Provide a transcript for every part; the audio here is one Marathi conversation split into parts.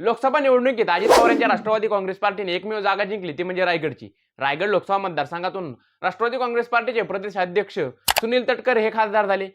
लोकसभा निवडणुकीत अजित पवार यांच्या राष्ट्रवादी काँग्रेस पार्टीने एकमेव जागा जिंकली ती म्हणजे रायगडची. रायगड लोकसभा मतदारसंघातून राष्ट्रवादी काँग्रेस पार्टीचे प्रदेश अध्यक्ष सुनील तटकर हे खासदार झाले.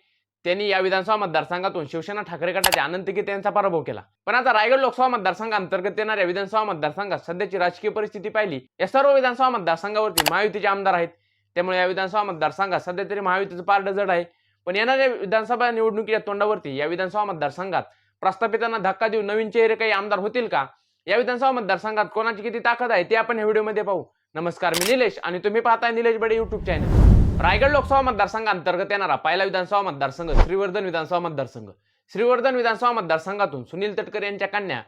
त्यांनी या विधानसभा मतदारसंघातून शिवसेना ठाकरे गटाचे अनंत गीते यांचा पराभव केला. पण आता रायगड लोकसभा मतदारसंघांतर्गत येणाऱ्या विधानसभा मतदारसंघात सध्याची राजकीय परिस्थिती पाहिली. या सर्व विधानसभा मतदारसंघावरती महायुतीचे आमदार आहेत. त्यामुळे या विधानसभा मतदारसंघात सध्या तरी महायुतीचं पारड जड आहे. पण येणाऱ्या विधानसभा निवडणुकीच्या तोंडावरती या विधानसभा मतदारसंघात प्रस्थापितांना धक्का देऊन नवीन चेहरे काही आमदार होतील का? या विधानसभा मतदारसंघात कोणाची किती ताकद आहे ते आपण या व्हिडिओमध्ये पाहू. नमस्कार मी निलेश आणि तुम्ही पाहताय निलेश बडे युट्यूब चॅनल रायगड लोकसभा मतदारसंघांतर्गत येणारा पहिला विधानसभा मतदारसंघ श्रीवर्धन विधानसभा मतदारसंघ. श्रीवर्धन विधानसभा मतदारसंघातून सुनील तटकर यांच्या कन्या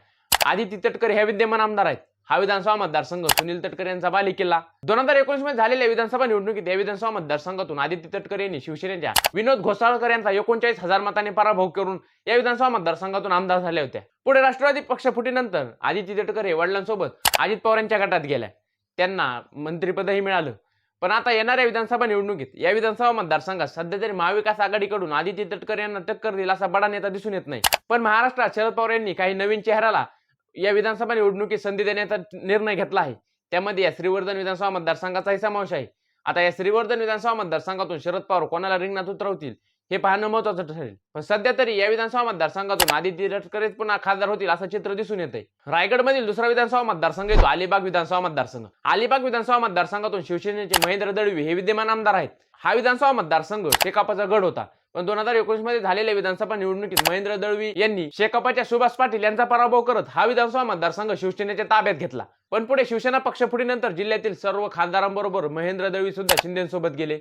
आदिती तटकर ह्या विद्यमान आमदार आहेत. हा विधानसभा मतदारसंघ सुनील तटकर यांचा बालेकिल्ला. दोन हजार एकोणीसमध्ये झालेल्या विधानसभा निवडणुकीत या विधानसभा मतदारसंघातून आदित्य तटकर यांनी शिवसेनेच्या विनोद घोसाळकर यांचा एकोणचाळीस हजार मतांनी पराभव करून या विधानसभा मतदारसंघातून आमदार झाल्या होत्या. पुढे राष्ट्रवादी पक्षफुटीनंतर आदित्य तटकर हे वडिलांसोबत अजित पवार यांच्या गटात गेल्या. त्यांना मंत्रिपदही मिळालं. पण आता येणाऱ्या विधानसभा निवडणुकीत या विधानसभा मतदारसंघात सध्या तरी महाविकास आघाडीकडून आदित्य तटकर यांना टक्कर दिला असा बडा नेता दिसून येत नाही. पण महाराष्ट्रात शरद पवार यांनी काही नवीन चेहऱ्याला या विधानसभा निवडणुकीत संधी देण्याचा निर्णय घेतला आहे. त्यामध्ये या श्रीवर्धन विधानसभा मतदारसंघाचाही समावेश आहे. आता या श्रीवर्धन विधानसभा मतदारसंघातून शरद पवार कोणाला रिंगणात उतरवतील हे पाहणं महत्वाचं ठरेल. पण सध्या तरी या विधानसभा मतदारसंघातून आदित्य तटकरेच पुन्हा खासदार होतील असं चित्र दिसून येते रायगडमधील दुसरा विधानसभा मतदारसंघ येतो अलिबाग विधानसभा मतदारसंघ. अलिबाग विधानसभा मतदारसंघातून शिवसेनेचे महेंद्र दळवी हे विद्यमान आमदार आहेत. हा विधानसभा मतदारसंघ शेकापाचा गड होता. पण दोन हजार एकोणीसमध्ये झालेल्या विधानसभा निवडणुकीत महेंद्र दळवी यांनी शेकापाच्या सुभाष पाटील यांचा पराभव करत हा विधानसभा मतदारसंघ शिवसेनेच्या ताब्यात घेतला. पण पुढे शिवसेना पक्षफुटीनंतर जिल्ह्यातील सर्व खासदारांबरोबर महेंद्र दळवी सुद्धा शिंदेसोबत गेले.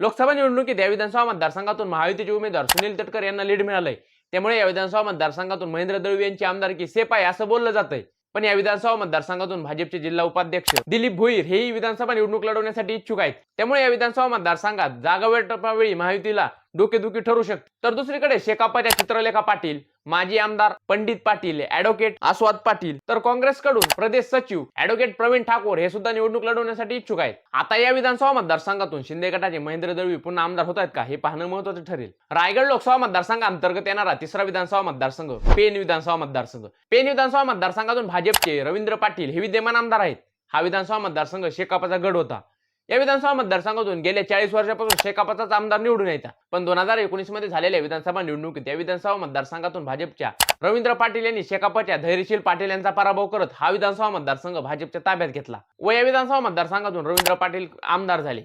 लोकसभा निवडणुकीत या विधानसभा मतदारसंघातून महायुतीचे उमेदवार सुनील तटकर यांना लीड मिळालंय. त्यामुळे या विधानसभा मतदारसंघातून महेंद्र दळवी यांची आमदारकी सेफ आहे असं बोललं जातंय. पण या विधानसभा मतदारसंघातून भाजपचे जिल्हा उपाध्यक्ष दिलीप भोईर हेही विधानसभा निवडणूक लढवण्यासाठी इच्छुक आहेत. त्यामुळे या विधानसभा मतदारसंघात जागा वाटपावेळी महायुतीला डोकेदुखी ठरू शकते. तर दुसरीकडे शेकापाच्या चित्रलेखा पाटील माजी आमदार पंडित पाटील ऍडव्होकेट आस्वाद पाटील तर काँग्रेसकडून प्रदेश सचिव ऍडव्होकेट प्रवीण ठाकूर हे सुद्धा निवडणूक लढवण्यासाठी इच्छुक आहेत. आता या विधानसभा मतदारसंघातून शिंदे गटाचे महेंद्र दळवी पुन्हा आमदार होत आहेत का हे पाहणं महत्वाचं ठरेल. रायगड लोकसभा मतदारसंघाअंतर्गत येणारा तिसरा विधानसभा मतदारसंघ पेन विधानसभा मतदारसंघ. पेन विधानसभा मतदारसंघातून भाजपचे रवींद्र पाटील हे विद्यमान आमदार आहेत. हा विधानसभा मतदारसंघ शेकापाचा गड होता. या विधानसभा मतदारसंघातून गेल्या चाळीस वर्षापासून शेकापाचाच आमदार निवडून यायचा. पण दोन हजार एकोणीसमध्ये झालेल्या विधानसभा निवडणुकीत या विधानसभा मतदारसंघातून भाजपच्या रवींद्र पाटील यांनी शेकापाच्या धैर्यशील पाटील यांचा पराभव करत हा विधानसभा मतदारसंघ भाजपच्या ताब्यात घेतला. व या विधानसभा मतदारसंघातून रवींद्र पाटील आमदार झाले.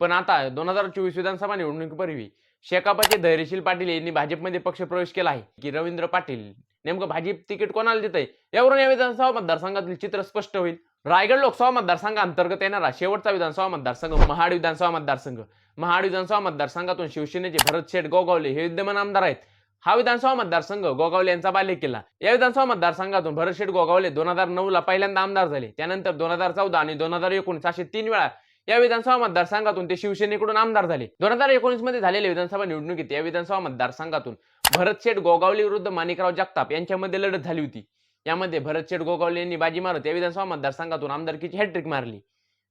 पण आता दोन हजार चोवीस विधानसभा निवडणुकीपूर्वी शेकापाचे धैर्यशील पाटील यांनी भाजपमध्ये पक्षप्रवेश केला आहे. की रवींद्र पाटील नेमकं भाजप तिकीट कोणाला देत आहे यावरून या विधानसभा मतदारसंघातील चित्र स्पष्ट होईल. रायगड लोकसभा मतदारसंघाअंतर्गत येणारा शेवटचा विधानसभा मतदारसंघ महाड विधानसभा मतदारसंघ. महाड विधानसभा मतदारसंघातून शिवसेनेचे भरत शेठ गोगावले हे विद्यमान आमदार आहेत. हा विधानसभा मतदारसंघ गोगावले यांचा बाल्य केला. या विधानसभा मतदारसंघातून भरत शेठ गोगावले दोन हजार नऊ ला पहिल्यांदा आमदार झाले. त्यानंतर दोन हजार चौदा आणि दोन हजार एकोणीस असे तीन वेळा या विधानसभा मतदारसंघातून ते शिवसेनेकडून आमदार झाले. दोन हजार एकोणीसमध्ये झालेल्या विधानसभा निवडणुकीत या विधानसभा मतदारसंघातून भरत शेठ गोगावले विरुद्ध माणिकराव जगताप यांच्यामध्ये लढत झाली होती. यामध्ये भरत शेठ गोगावले यांनी बाजी मारत या विधानसभा मतदारसंघातून आमदारकीची हॅट्रिक मारली.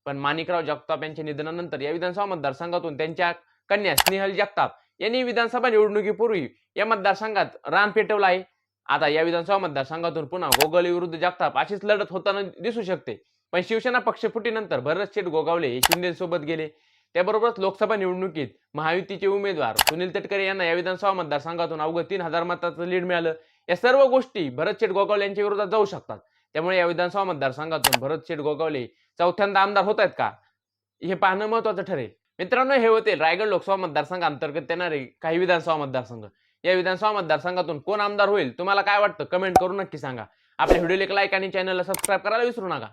पण माणिकराव जगताप यांच्या निधनानंतर या विधानसभा मतदारसंघातून त्यांच्या कन्या स्नेहल जगताप यांनी विधानसभा निवडणुकीपूर्वी या मतदारसंघात रान पेटवलं आहे. आता या विधानसभा मतदारसंघातून पुन्हा गोगावले विरुद्ध जगताप अशीच लढत होताना दिसू शकते. पण शिवसेना पक्षफुटीनंतर भरत शेठ गोगावले हे शिंदेसोबत गेले. त्याबरोबरच लोकसभा निवडणुकीत महायुतीचे उमेदवार सुनील तटकरे यांना या विधानसभा मतदारसंघातून अवघं तीन हजार मताचं लीड मिळालं. या सर्व गोष्टी भरत शेठ गोगावले यांच्या विरोधात जाऊ शकतात. त्यामुळे या विधानसभा मतदारसंघातून भरत शेठ गोगावले चौथ्यांदा आमदार होत आहेत का? हे पाहणं महत्वाचं ठरेल. मित्रांनो हे होते रायगड लोकसभा मतदारसंघाअंतर्गत येणारे काही विधानसभा मतदारसंघ. या विधानसभा मतदारसंघातून कोण आमदार होईल? तुम्हाला काय वाटतं? कमेंट करून नक्की सांगा. आपल्या व्हिडिओला एक लाईक आणि चॅनलला सबस्क्राईब करायला विसरू नका.